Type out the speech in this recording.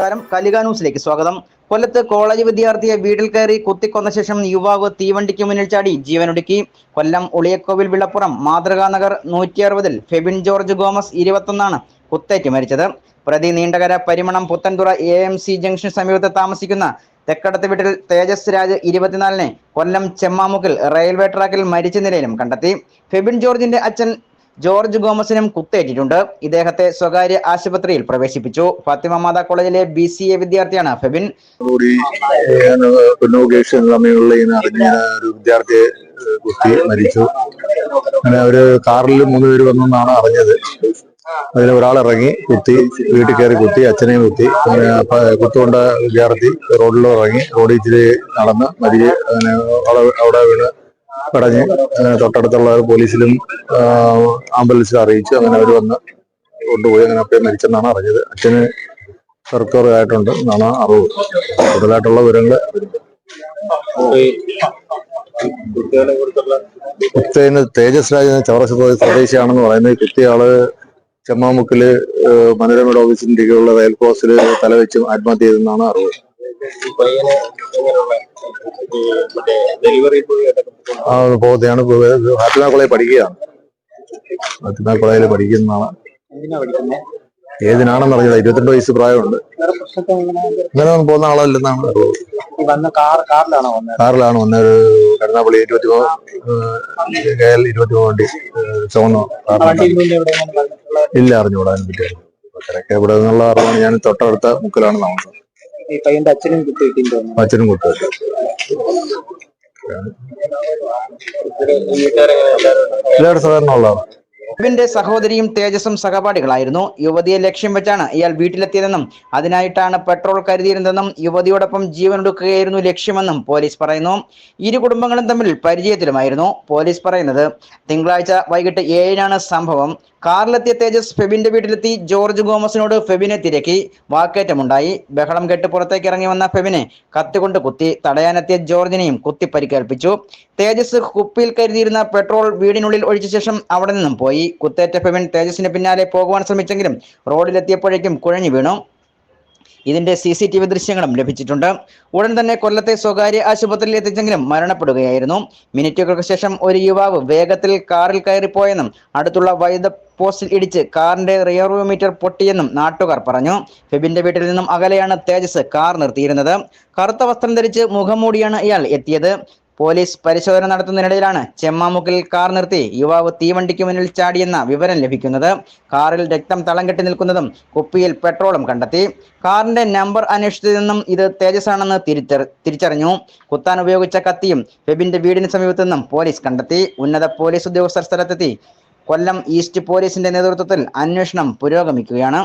നമസ്കാരം. കലിക ന്യൂസിലേക്ക് സ്വാഗതം. കൊല്ലത്ത് കോളേജ് വിദ്യാർത്ഥിയെ വീട്ടിൽ കയറി കുത്തിക്കൊന്ന ശേഷം യുവാവ് തീവണ്ടിക്ക് മുന്നിൽ ചാടി ജീവനൊടുക്കി. കൊല്ലം ഉളിയക്കോവിൽ വിളപ്പുറം മാതൃകാ നഗർ നൂറ്റി അറുപതിൽ ഫെബിൻ ജോർജ് ഗോമസ് ഇരുപത്തൊന്നാണ് കുത്തേറ്റ് മരിച്ചത്. പ്രതി Neendakara Parimanam Puthenthura A M C junction സമീപത്ത് താമസിക്കുന്ന തെക്കടത്ത് വീട്ടിൽ തേജസ് രാജ് ഇരുപത്തിനാലിനെ കൊല്ലം ചെമ്മാമുക്കിൽ റെയിൽവേ ട്രാക്കിൽ മരിച്ച നിലയിലും കണ്ടെത്തി. ഫെബിൻ ജോർജിന്റെ അച്ഛൻ ജോർജ് ഗോമസിനും കുത്തേറ്റിട്ടുണ്ട്. ഇദ്ദേഹത്തെ സ്വകാര്യ ആശുപത്രിയിൽ പ്രവേശിപ്പിച്ചു. ഫാത്തിമ മാതാ കോളേജിലെ ബി സി എ വിദ്യാർത്ഥിയാണ് ഫെബിൻ. കൂടി ഒരു വിദ്യാർത്ഥിയെ കുത്തി മരിച്ചു. അങ്ങനെ അവർ കാറിൽ മൂന്ന് പേര് വന്നെന്നാണ് അറിഞ്ഞത്. അതിൽ ഒരാൾ ഇറങ്ങി കുത്തി വീട്ടിൽ കയറി കുത്തി അച്ഛനെയും കുത്തി കുത്തുകൊണ്ട വിദ്യാർത്ഥി റോഡിൽ ഇറങ്ങി റോഡിൽ ഇച്ചിരി നടന്ന് മരിച്ച് അങ്ങനെ അവിടെ വീണ് അങ്ങനെ തൊട്ടടുത്തുള്ള പോലീസിലും ആംബുലൻസിൽ അറിയിച്ചു അങ്ങനെ അവർ വന്ന് കൊണ്ടുപോയി അങ്ങനെ അപ്പം മരിച്ചെന്നാണ് അറിഞ്ഞത്. അച്ഛന് സർക്കാർ ആയിട്ടുണ്ട് എന്നാണ് അറിവ്. കൂടുതലായിട്ടുള്ള വിവരങ്ങൾ കുത്തേന് തേജസ് രാജ് എന്ന സ്വദേശിയാണെന്ന് പറയുന്നത്. കുത്തിയാൾ ചെമ്മാമുക്കിൽ മനോരമയുടെ ഓഫീസിന്റെ കീഴിലുള്ള റെയിൽ ക്രോസിൽ തലവെച്ചും ആത്മഹത്യ ചെയ്തെന്നാണ് അറിവ്. ആ പോകത്തെയാണ് ഫാത്തിമ കോളേജ് പഠിക്കുകയാണ്. ഫാത്തിമ കോളേജിൽ പഠിക്കുന്നതാണ് ഏതിനാണെന്ന് അറിഞ്ഞത് ഇരുപത്തിരണ്ട് വയസ്സ് പ്രായമുണ്ട്. ഇങ്ങനെ പോകുന്ന ആളല്ലെന്നാണ് കാറിലാണോ വന്ന? ഒരു കരുനാപ്പള്ളി ഇരുപത്തി കെ എൽ ഇരുപത്തി വണ്ടി ചുവന്ന ഇല്ല അറിഞ്ഞുകൂടാൻ പറ്റില്ല പറ്റി ഇവിടെ നിന്നുള്ള അറിവാണ് ഞാൻ തൊട്ടടുത്ത മുക്കിലാണ് താമസം. ഈ പയ്യന്റെ അച്ഛനും കുത്തിയിട്ടില്ല അച്ഛനും കുട്ടി എല്ലാവരും സാധാരണ ഉള്ളതാണ്. ഫെബിന്റെ സഹോദരിയും തേജസും സഹപാഠികളായിരുന്നു. യുവതിയെ ലക്ഷ്യം വെച്ചാണ് ഇയാൾ വീട്ടിലെത്തിയതെന്നും അതിനായിട്ടാണ് പെട്രോൾ കരുതിയിരുന്നതെന്നും യുവതിയോടൊപ്പം ജീവനൊടുക്കുകയായിരുന്നു ലക്ഷ്യമെന്നും പോലീസ് പറയുന്നു. ഇരു കുടുംബങ്ങളും തമ്മിൽ പരിചയത്തിലുമായിരുന്നു പോലീസ് പറയുന്നത്. തിങ്കളാഴ്ച വൈകിട്ട് ഏഴിനാണ് സംഭവം. കാറിലെത്തിയ തേജസ് ഫെബിന്റെ വീട്ടിലെത്തി. ജോർജ് ഗോമസിനോട് ഫെബിനെ തിരക്കി വാക്കേറ്റമുണ്ടായി. ബഹളം കെട്ട് പുറത്തേക്ക് ഇറങ്ങി വന്ന ഫെബിനെ കത്തിക്കൊണ്ട് കുത്തി തടയാനെത്തിയ ജോർജിനെയും കുത്തി പരിക്കേൽപ്പിച്ചു തേജസ് കുപ്പിയിൽ കരുതിയിരുന്ന പെട്രോൾ വീടിനുള്ളിൽ ഒഴിച്ച ശേഷം അവിടെ നിന്നും പോയി. കുത്തേറ്റ ഫെബിൻ തേജസിന് പിന്നാലെ പോകുവാൻ ശ്രമിച്ചെങ്കിലും റോഡിലെത്തിയപ്പോഴേക്കും കുഴഞ്ഞു വീണു. ഇതിന്റെ സി സി ടി വി ദൃശ്യങ്ങളും ലഭിച്ചിട്ടുണ്ട്. ഉടൻ തന്നെ കൊല്ലത്തെ സ്വകാര്യ ആശുപത്രിയിൽ എത്തിച്ചെങ്കിലും മരണപ്പെടുകയായിരുന്നു. മിനിറ്റുകൾക്ക് ശേഷം ഒരു യുവാവ് വേഗത്തിൽ കാറിൽ കയറിപ്പോയെന്നും അടുത്തുള്ള വൈദ്യുത പോസ്റ്റിൽ ഇടിച്ച് കാറിന്റെ റിയർ വ്യൂ മീറ്റർ പൊട്ടിയെന്നും നാട്ടുകാർ പറഞ്ഞു. ഫെബിന്റെ വീട്ടിൽ നിന്നും അകലെയാണ് തേജസ് കാർ നിർത്തിയിരുന്നത്. കറുത്ത വസ്ത്രം ധരിച്ച് മുഖംമൂടിയാണ് ഇയാൾ എത്തിയത്. പോലീസ് പരിശോധന നടത്തുന്നതിനിടയിലാണ് ചെമ്മാമുക്കിൽ കാർ നിർത്തി യുവാവ് തീവണ്ടിക്ക് മുന്നിൽ ചാടിയെന്ന വിവരം ലഭിക്കുന്നത്. കാറിൽ രക്തം തളം കെട്ടി നിൽക്കുന്നതും കുപ്പിയിൽ പെട്രോളും കണ്ടെത്തി. കാറിന്റെ നമ്പർ അന്വേഷിച്ചതിൽ നിന്നും ഇത് തേജസ് ആണെന്ന് തിരിച്ചറിഞ്ഞു. കുത്താൻ ഉപയോഗിച്ച കത്തിയും ഫെബിന്റെ വീടിന് സമീപത്തു നിന്നും പോലീസ് കണ്ടെത്തി. ഉന്നത പോലീസ് ഉദ്യോഗസ്ഥർ സ്ഥലത്തെത്തി. കൊല്ലം ഈസ്റ്റ് പോലീസിന്റെ നേതൃത്വത്തിൽ അന്വേഷണം പുരോഗമിക്കുകയാണ്.